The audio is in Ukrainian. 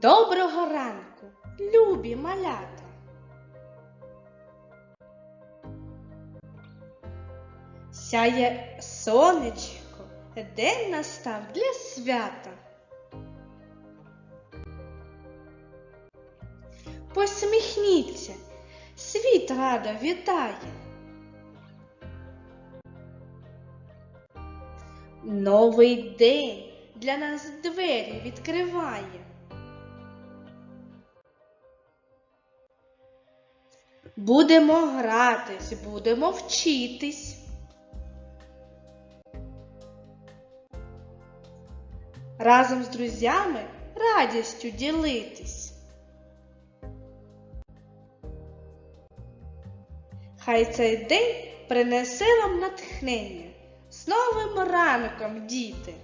Доброго ранку, любі малята! Сяє сонечко, день настав для свята. Посміхніться, світ радо вітає. Новий день для нас двері відкриває. Будемо гратись, будемо вчитись. Разом з друзями радістю ділитись. Хай цей день принесе вам натхнення з новим ранком, діти!